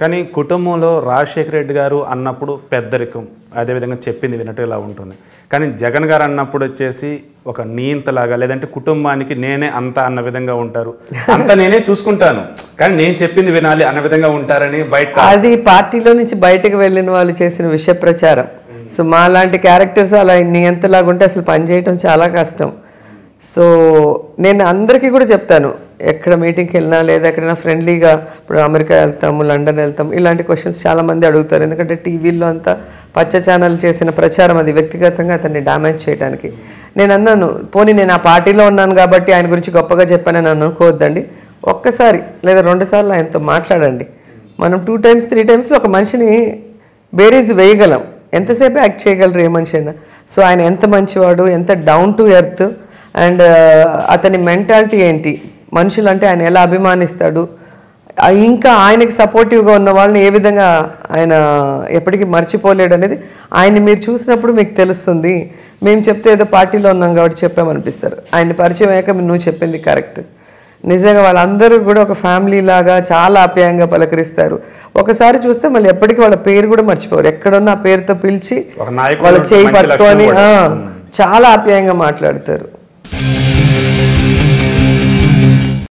కానీ కుటుంబంలో రాజశేఖర రెడ్డి గారు అన్నప్పుడు పెద్దరికం. అదేవిధంగా చెప్పింది వినట్టు ఇలా ఉంటుంది. కానీ జగన్ గారు అన్నప్పుడు వచ్చేసి ఒక నీంతలాగా లేదంటే కుటుంబానికి నేనే అంత అన్న విధంగా ఉంటారు. అంత నేనే చూసుకుంటాను. కానీ నేను చెప్పింది వినాలి అన్న విధంగా ఉంటారని బయట అది పార్టీలో నుంచి బయటకు వెళ్ళిన వాళ్ళు చేసిన విషయ ప్రచారం సో మా లాంటి క్యారెక్టర్స్ అలా నియంతలాగా ఉంటే అసలు పనిచేయటం చాలా కష్టం. సో నేను అందరికీ కూడా చెప్తాను. ఎక్కడ మీటింగ్కి వెళ్ళినా లేదా ఎక్కడైనా ఫ్రెండ్లీగా ఇప్పుడు అమెరికా వెళ్తాము లండన్ వెళ్తాము ఇలాంటి క్వశ్చన్స్ చాలామంది అడుగుతారు. ఎందుకంటే టీవీలో అంతా పచ్చ ఛానల్ చేసిన ప్రచారం అది వ్యక్తిగతంగా అతన్ని డ్యామేజ్ చేయడానికి నేను అన్నాను పోనీ నేను ఆ పార్టీలో ఉన్నాను కాబట్టి ఆయన గురించి గొప్పగా చెప్పానని అనుకోవద్దండి. ఒక్కసారి లేదా రెండుసార్లు ఆయనతో మాట్లాడండి. మనం టూ టైమ్స్ త్రీ టైమ్స్ ఒక మనిషిని బేరీజ్ వేయగలం. ఎంతసేపు యాక్ట్ చేయగలరు ఏ మనిషి అయినా? సో ఆయన ఎంత మంచివాడు ఎంత డౌన్ టు ఎర్త్ అండ్ అతని మెంటాలిటీ ఏంటి? మనుషులంటే ఆయన ఎలా అభిమానిస్తాడు? ఇంకా ఆయనకి సపోర్టివ్గా ఉన్న వాళ్ళని ఏ విధంగా ఆయన ఎప్పటికీ మర్చిపోలేడు అనేది ఆయన్ని మీరు చూసినప్పుడు మీకు తెలుస్తుంది. మేము చెప్తే ఏదో పార్టీలో ఉన్నాం కాబట్టి చెప్పామనిపిస్తారు. ఆయన్ని పరిచయం అయ్యాక నువ్వు చెప్పింది కరెక్ట్. నిజంగా వాళ్ళందరూ కూడా ఒక ఫ్యామిలీ లాగా చాలా ఆప్యాయంగా పలకరిస్తారు. ఒకసారి చూస్తే మళ్ళీ ఎప్పటికీ వాళ్ళ పేరు కూడా మర్చిపోరు. ఎక్కడున్న ఆ పేరుతో పిలిచి వాళ్ళ చేయి పట్టుకొని చాలా ఆప్యాయంగా మాట్లాడతారు.